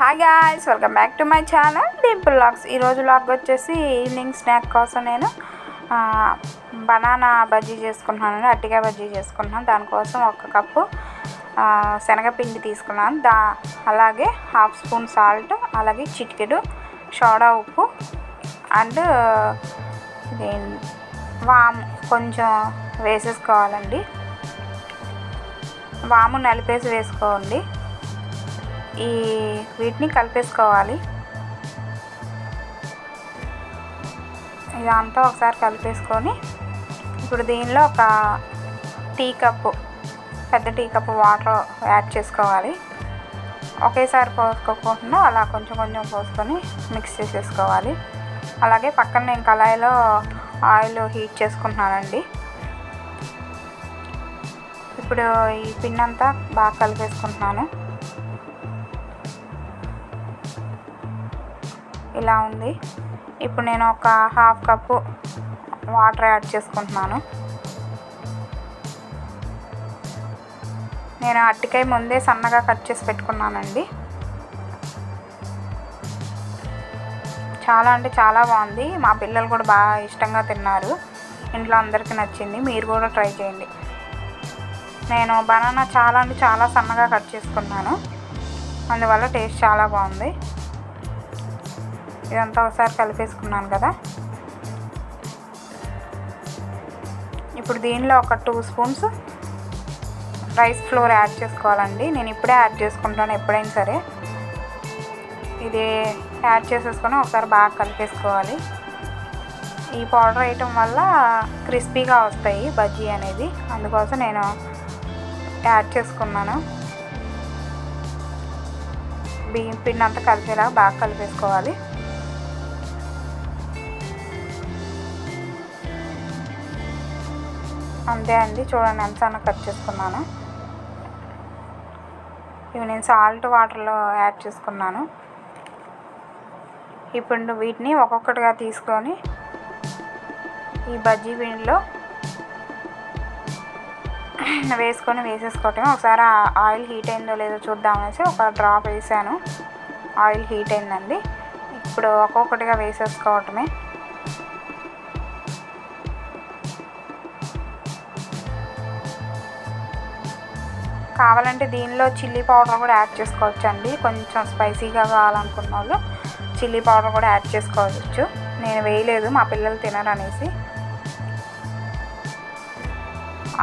Hi guys welcome back to my channel Dimple vlogs ఈరోజు log వచ్చేసి evening snack కోసం నేను బనానా బజ్జీ చేసుకుంటున్నాను అట్టిగా బజ్జీ చేసుకుంటున్నాను. దానికోసం ఒక కప్పు శనగపిండి తీసుకున్నాను. దా అలాగే హాఫ్ స్పూన్ సాల్ట్ అలాగే చిటికెడు సోడా ఉప్పు అండ్ ఇదేం- వాము కొంచెం వేసేసుకోవాలండి. వాము నలిపేసి వేసుకోండి. ఈ వీటిని కలిపేసుకోవాలి. ఇదంతా ఒకసారి కలిపేసుకొని ఇప్పుడు దీనిలో ఒక టీ కప్పు పెద్ద టీ కప్పు వాటర్ యాడ్ చేసుకోవాలి. ఒకేసారి పోసుకోకుండా అలా కొంచెం కొంచెం పోసుకొని మిక్స్ చేసేసుకోవాలి. అలాగే పక్కన నేను కళాయిలో ఆయిల్ హీట్ చేసుకుంటున్నానండి. ఇప్పుడు ఈ పిండి అంతా బాగా కలిపేసుకుంటున్నాను. ఇలా ఉంది. ఇప్పుడు నేను ఒక హాఫ్ కప్పు వాటర్ యాడ్ చేసుకుంటున్నాను. నేను అట్టికాయ ముందే సన్నగా కట్ చేసి పెట్టుకున్నానండి. చాలా అంటే చాలా బాగుంది. మా పిల్లలు కూడా బాగా ఇష్టంగా తిన్నారు. ఇంట్లో అందరికీ నచ్చింది. మీరు కూడా ట్రై చేయండి. నేను బనానా చాలా అంటే చాలా సన్నగా కట్ చేసుకున్నాను. అందువల్ల టేస్ట్ చాలా బాగుంది. ఇదంతా ఒకసారి కలిపేసుకున్నాను కదా. ఇప్పుడు దీనిలో ఒక two spoons rice flour add చేసుకోవాలండి. నేను ఇప్పుడే యాడ్ చేసుకుంటాను ఎప్పుడైనా సరే. ఇది యాడ్ చేసేసుకొని ఒకసారి బాగా కలిపేసుకోవాలి. ఈ పౌడర్ వేయటం వల్ల క్రిస్పీగా వస్తాయి బజ్జీ అనేది. అందుకోసం నేను యాడ్ చేసుకున్నాను. బియ్యం పిండి అంతా కలిపేలా బాగా కలిపేసుకోవాలి. అంతే అండి. చూడండి ఎంత సన్న కట్ చేసుకున్నాను. ఇవి నేను సాల్ట్ వాటర్లో యాడ్ చేసుకున్నాను. ఇప్పుడు వీటిని ఒక్కొక్కటిగా తీసుకొని ఈ బజ్జీ పిండిలో వేసుకొని వేసేసుకోవటమే. ఒకసారి ఆయిల్ హీట్ అయిందో లేదో చూద్దామనేసి ఒక డ్రాప్ వేసాను. ఆయిల్ హీట్ అయిందండి. ఇప్పుడు ఒక్కొక్కటిగా వేసేసుకోవటమే. కావాలంటే దీనిలో చిల్లీ పౌడర్ కూడా యాడ్ చేసుకోవచ్చు అండి కొంచెం స్పైసీగా కావాలనుకున్న వాళ్ళు చిల్లీ పౌడర్ కూడా యాడ్ చేసుకోవచ్చు. నేను వేయలేదు మా పిల్లలు తినరు అనేసి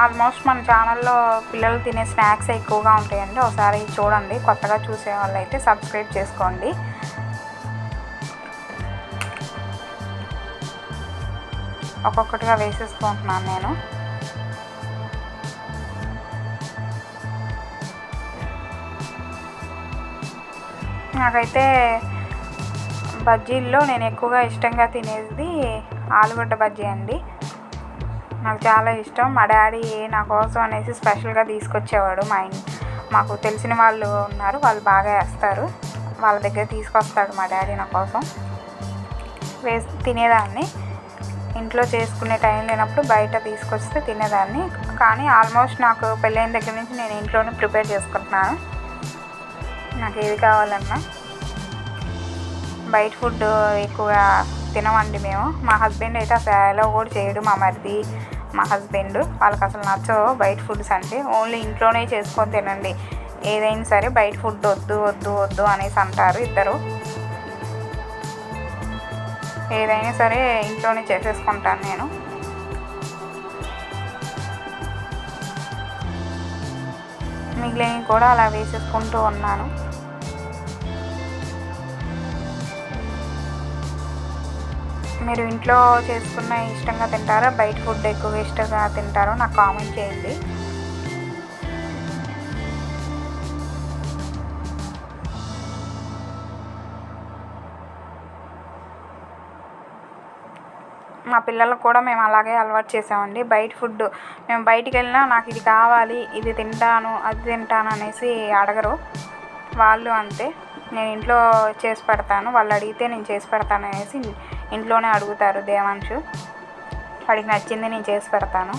ఆల్మోస్ట్ మన ఛానల్లో పిల్లలు తినే స్నాక్స్ ఎక్కువగా ఉంటాయండి. ఒకసారి చూడండి కొత్తగా చూసే వాళ్ళు అయితే సబ్స్క్రైబ్ చేసుకోండి. ఒక్కొక్కటిగా వేసేసుకుంటున్నాను నేను. నాకైతే బజ్జీల్లో నేను ఎక్కువగా ఇష్టంగా తినేది ఆలుగడ్డ బజ్జీ అండి. నాకు చాలా ఇష్టం. మా డాడీ నా కోసం అనేసి స్పెషల్గా తీసుకొచ్చేవాడు. మా ఇన్ మాకు తెలిసిన వాళ్ళు ఉన్నారు. వాళ్ళు బాగా వేస్తారు. వాళ్ళ దగ్గర తీసుకొస్తాడు మా డాడీ నా కోసం. వేసి తినేదాన్ని. ఇంట్లో చేసుకునే టైం లేనప్పుడు బయట తీసుకొస్తే తినేదాన్ని. కానీ ఆల్మోస్ట్ నాకు పెళ్ళైన దగ్గర నుంచి నేను ఇంట్లోనే ప్రిపేర్ చేసుకుంటున్నాను. నాకు ఏది కావాలన్నా బయట ఫుడ్ ఎక్కువగా తినమండి మేము. మా హస్బెండ్ అయితే అసలు అలో కూడా చేయడు మా మరిది మా హస్బెండ్. వాళ్ళకి అసలు నచ్చవు బయట ఫుడ్స్ అంటే. ఓన్లీ ఇంట్లోనే చేసుకొని తినండి. ఏదైనా సరే బయట ఫుడ్ వద్దు వద్దు వద్దు అనేసి అంటారు ఇద్దరు. ఏదైనా సరే ఇంట్లోనే చేసేసుకుంటాను నేను. మిగిలినవి కూడా అలా వేసేసుకుంటూ ఉన్నాను. మీరు ఇంట్లో చేసుకున్న ఇష్టంగా తింటారా? బయట ఫుడ్ ఎక్కువ ఇష్టంగా తింటారో నాకు కామెంట్ చేయండి. మా పిల్లలకు కూడా మేము అలాగే అలవాటు చేసామండి. బయట ఫుడ్ మేము బయటికి వెళ్ళినా నాకు ఇది కావాలి ఇది తింటాను అది తింటాను అనేసి అడగరు. వాళ్ళు అంతే. నేను ఇంట్లో చేసి పెడతాను వాళ్ళు అడిగితే నేను చేసి పెడతాను అనేసి ఇంట్లోనే అడుగుతారు దేవాంశు. వాడికి నచ్చింది నేను చేసి పెడతాను.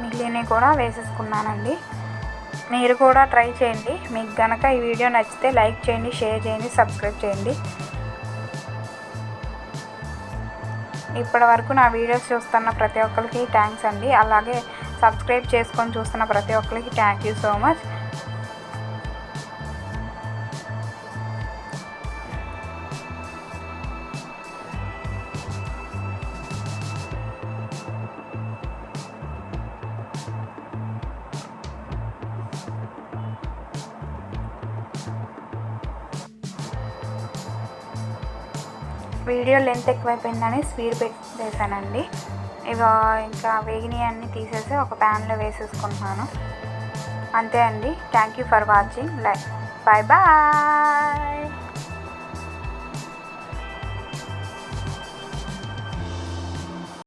మిగిలినవి కూడా వేసేసుకున్నానండి. మీరు కూడా ట్రై చేయండి. మీకు కనుక ఈ వీడియో నచ్చితే లైక్ చేయండి షేర్ చేయండి సబ్స్క్రైబ్ చేయండి. ఇప్పటి వరకు నా వీడియోస్ చూస్తున్న ప్రతి ఒక్కరికి థ్యాంక్స్ అండి. అలాగే సబ్స్క్రైబ్ చేసుకొని చూస్తున్న ప్రతి ఒక్కరికి thank you so much video length ఎక్కువైపోయిందని speed పెట్టేశానండి ఇక ఇంకా వేగిని అన్నీ తీసేసి ఒక ప్యాన్లో వేసేసుకుంటున్నాను. అంతే అండి. Thank you for watching like bye bye